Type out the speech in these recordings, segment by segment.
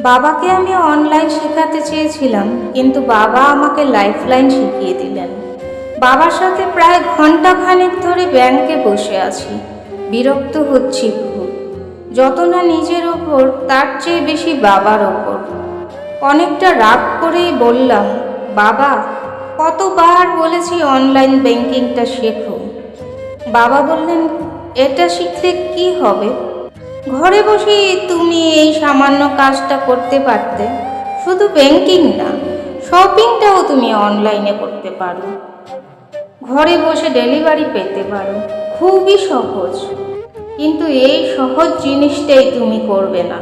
বাবাকে আমি অনলাইন শেখাতে চেয়েছিলাম, কিন্তু বাবা আমাকে লাইফলাইন শিখিয়ে দিলেন। বাবার সাথে প্রায় ঘণ্টা খানেক ধরে ব্যাংকে বসে আছি। বিরক্ত হচ্ছি খুব। যত না নিজের ওপর, তার চেয়ে বেশি বাবার ওপর। অনেকটা রাগ করেই বললাম, বাবা, কতবার বলেছি অনলাইন ব্যাংকিংটা শেখো? বাবা বললেন, এটা শিখলে কি হবে? ঘরে বসেই তুমি এই সামান্য কাজটা করতে পারতে। শুধু ব্যাংকিং না শপিংটাও তুমি অনলাইনে করতে পারো। ঘরে বসে ডেলিভারি পেতে পারো, খুবই সহজ। কিন্তু এই সহজ জিনিসটাই তুমি করবে না।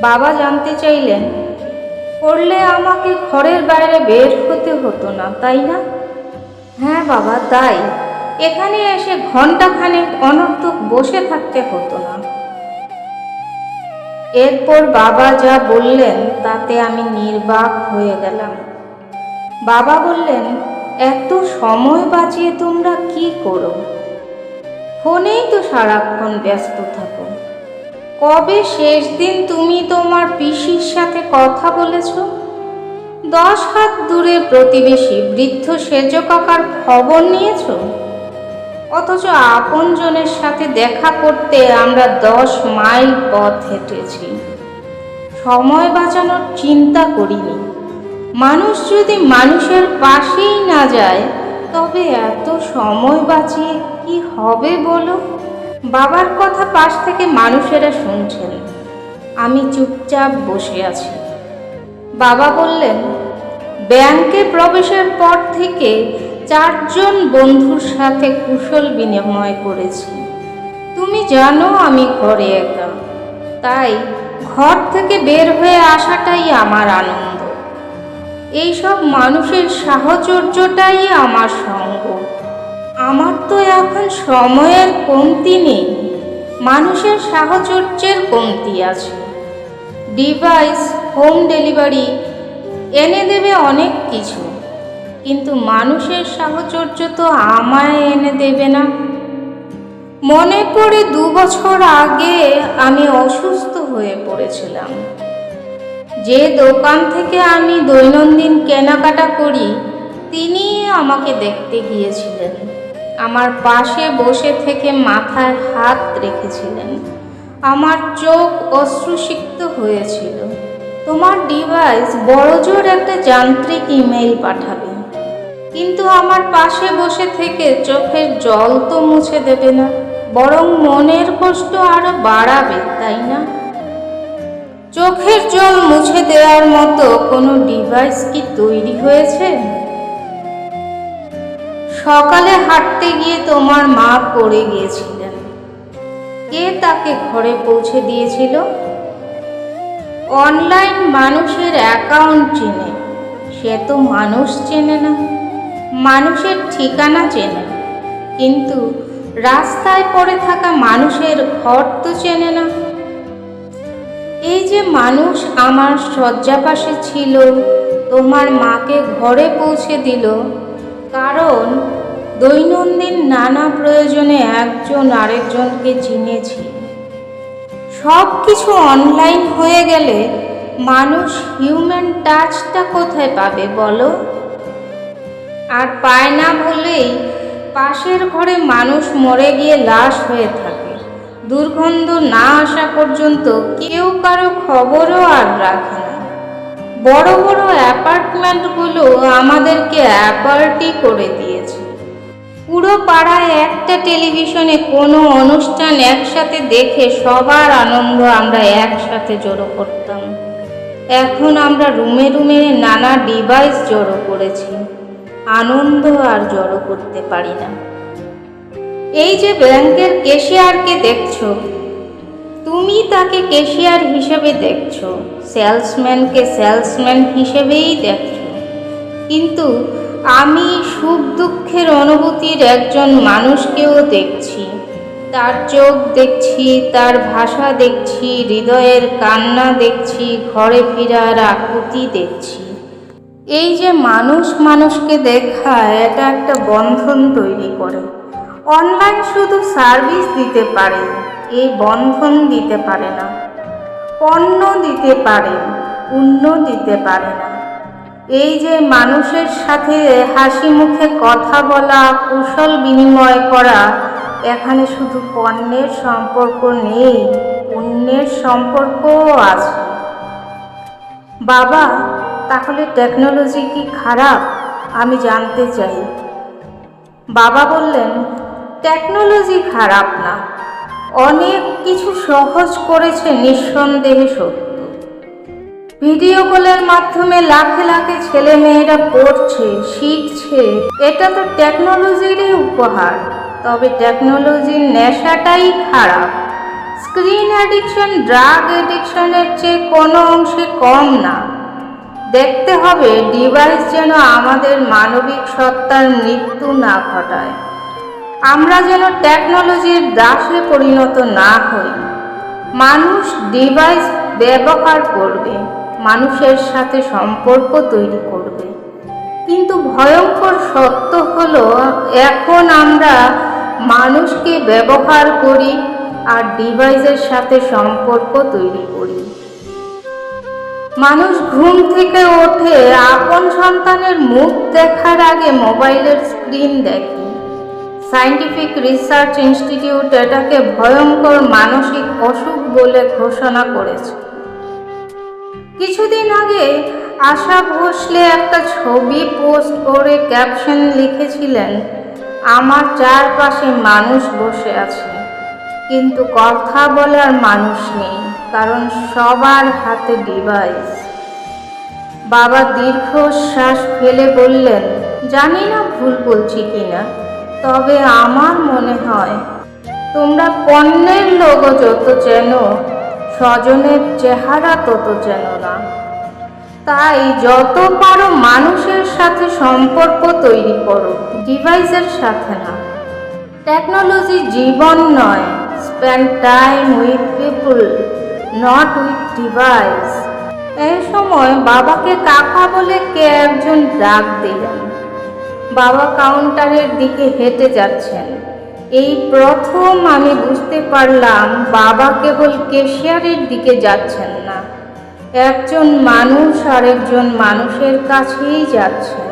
বাবা জানতে চাইলেন, করলে আমাকে ঘরের বাইরে বের হতে হতো না, তাই না? হ্যাঁ বাবা, তাই। এখানে এসে ঘন্টাখানেক অনর্থক বসে থাকতে হতো না। এরপর বাবা যা বললেন, তাতে আমি নির্বাক হয়ে গেলাম। বাবা বললেন, এত সময় বাঁচিয়ে তোমরা কি করো? ফোনেই তো সারাক্ষণ ব্যস্ত থাকো। কবে শেষ দিন তুমি তোমার পিসির সাথে কথা বলেছ? দশ হাত দূরের প্রতিবেশী, বৃদ্ধ সেজ কাকার খবর নিয়েছ? অথচ আপনজনের সাথে দেখা করতে আমরা দশ মাইল পথ হেঁটেছি। সময় বাঁচানোর চিন্তা করিনি। মানুষ যদি মানুষের পাশেই না যায়, তবে এত সময় বাঁচিয়ে কি হবে বলো? বাবার কথা পাশ থেকে মানুষেরা শুনছেন। আমি চুপচাপ বসে আছি। বাবা বললেন, ব্যাংকে প্রবেশের পর থেকে চারজন বন্ধুর সাথে কুশল বিনিময় করেছি। তুমি জানো আমি ঘরে একা। তাই ঘর থেকে বের হয়ে আসাটাই আমার আনন্দ। এইসব মানুষের সাহচর্যটাই আমার সঙ্গ। আমার তো এখন সময়ের কমতি নেই। মানুষের সাহচর্যের কমতি আছে। ডিভাইস, হোম ডেলিভারি, এনে দেবে অনেক কিছু। কিন্তু মানুষের সাহচর্য তো আমায় এনে দেবে না। মনে পড়ে দু বছর আগে আমি অসুস্থ হয়ে পড়েছিলাম। যে দোকান থেকে আমি দৈনন্দিন কেনাকাটা করি, তিনি আমাকে দেখতে গিয়েছিলেন। আমার পাশে বসে থেকে মাথায় হাত রেখেছিলেন। আমার চোখ অশ্রুসিক্ত হয়েছিল। তোমার ডিভাইস বড়জোর একটা যান্ত্রিক ইমেল পাঠাবে। কিন্তু আমার পাশে বসে থেকে চোখের জল তো মুছে দেবে না, বরং মনের কষ্ট আরও বাড়াবে, তাই না? চোখের জল মুছে দেওয়ার মতো কোনো ডিভাইস কি তৈরি হয়েছে? সকালে হাঁটতে গিয়ে তোমার মা পড়ে গিয়েছিলেন। কে তাকে ঘরে পৌঁছে দিয়েছিল? অনলাইন মানুষের অ্যাকাউন্ট চেনে, সে তো মানুষ চেনে না। মানুষের ঠিকানা চেনে। কিন্তু রাস্তায় পড়ে থাকা মানুষের ঘর তো চেনে না। এই যে মানুষ আমার শয্যাপাশে ছিল, তোমার মাকে ঘরে পৌঁছে দিল, কারণ দৈনন্দিন নানা প্রয়োজনে একজন আরেকজনকে চিনেছি সব কিছু অনলাইন হয়ে গেলে মানুষ হিউম্যান টাচটা কোথায় পাবে বলো? আর পায় না বলেই পাশের ঘরে মানুষ মরে গিয়ে লাশ হয়ে থাকে। দুর্গন্ধ না আসা পর্যন্ত কেউ কারও খবরও আর রাখে না। বড় বড় অ্যাপার্টমেন্টগুলো আমাদেরকে অ্যাপার্টি করে দিয়েছে। পুরো পাড়ায় একটা টেলিভিশনে কোনো অনুষ্ঠান একসাথে দেখে সবার আনন্দ আমরা একসাথে জড়ো করতাম। এখন আমরা রুমে রুমে নানা ডিভাইস জড়ো করেছি। আনন্দ আর জড়ো করতে পারি না। এই যে ব্যাংকের কেশিয়ারকে দেখছ, তুমি তাকে কেশিয়ার হিসেবে দেখছ, সেলসম্যানকে সেলসম্যান হিসেবেই দেখছ। কিন্তু আমি সুখ দুঃখের অনুভূতির একজন মানুষকেও দেখছি। তার চোখ দেখছি, তার ভাষা দেখছি, হৃদয়ের কান্না দেখছি, ঘরে ফেরার আকুতি দেখছি। এই যে মানুষ মানুষকে দেখা এটা একটা বন্ধন তৈরি করে। অনলাইন শুধু সার্ভিস দিতে পারে, এই বন্ধন দিতে পারে না। পণ্য দিতে পারে পুণ্য দিতে পারে না। এই যে মানুষের সাথে হাসি মুখে কথা বলা, কুশল বিনিময় করা, এখানে শুধু পণ্যের সম্পর্ক নেই পুণ্যের সম্পর্কও আছে। বাবা তাহলে টেকনোলজি কি খারাপ? আমি জানতে চাই। বাবা বললেন টেকনোলজি খারাপ না। অনেক কিছু সহজ করেছে নিঃসন্দেহে সত্য। ভিডিও কলের মাধ্যমে লাখে লাখে ছেলে মেয়েরা পড়ছে, শিখছে। এটা তো টেকনোলজিরই উপহার। তবে টেকনোলজির নেশাটাই খারাপ। স্ক্রিন অ্যাডিকশন ড্রাগ অ্যাডিকশনের চেয়ে কোনো অংশে কম না। দেখতে হবে ডিভাইস যেন আমাদের মানবিক সত্তার মৃত্যু না ঘটায়। আমরা যেন টেকনোলজির দাসে পরিণত না হই। মানুষ ডিভাইস ব্যবহার করবে, মানুষের সাথে সম্পর্ক তৈরি করবে। কিন্তু ভয়ঙ্কর সত্য হলো, এখন আমরা মানুষকে ব্যবহার করি আর ডিভাইসের সাথে সম্পর্ক তৈরি করি। মানুষ ঘুম থেকে ওঠে, আপন সন্তানের মুখ দেখার আগে মোবাইলের স্ক্রিন দেখে। সায়েন্টিফিক রিসার্চ ইনস্টিটিউট এটাকে ভয়ঙ্কর মানসিক অসুখ বলে ঘোষণা করেছে। কিছুদিন আগে আশা ভোসলে একটা ছবি পোস্ট করে ক্যাপশন লিখেছিলেন, আমার চারপাশে মানুষ বসে আছে, কিন্তু কথা বলার মানুষ নেই। কারণ সবার হাতে ডিভাইস বাবা দীর্ঘশ্বাস ফেলে বললেন, জানি না ভুল বলছি কিনা, তবে আমার মনে হয় তোমরা পণ্যের লোগো যত চেনো, স্বজনের চেহারা তত চেনো না। তাই যত পারো মানুষের সাথে সম্পর্ক তৈরি করো ডিভাইসের সাথে না। টেকনোলজি জীবন নয় spend time with people not with device এই সময় বাবাকে কাকা বলে কে একজন ডাক দিলেন। বাবা কাউন্টারের দিকে হেঁটে যাচ্ছেন। এই প্রথম আমি বুঝতে পারলাম বাবা কেবল কেশিয়ারের দিকে যাচ্ছেন না। একজন মানুষ আরেকজন মানুষের কাছেই যাচ্ছেন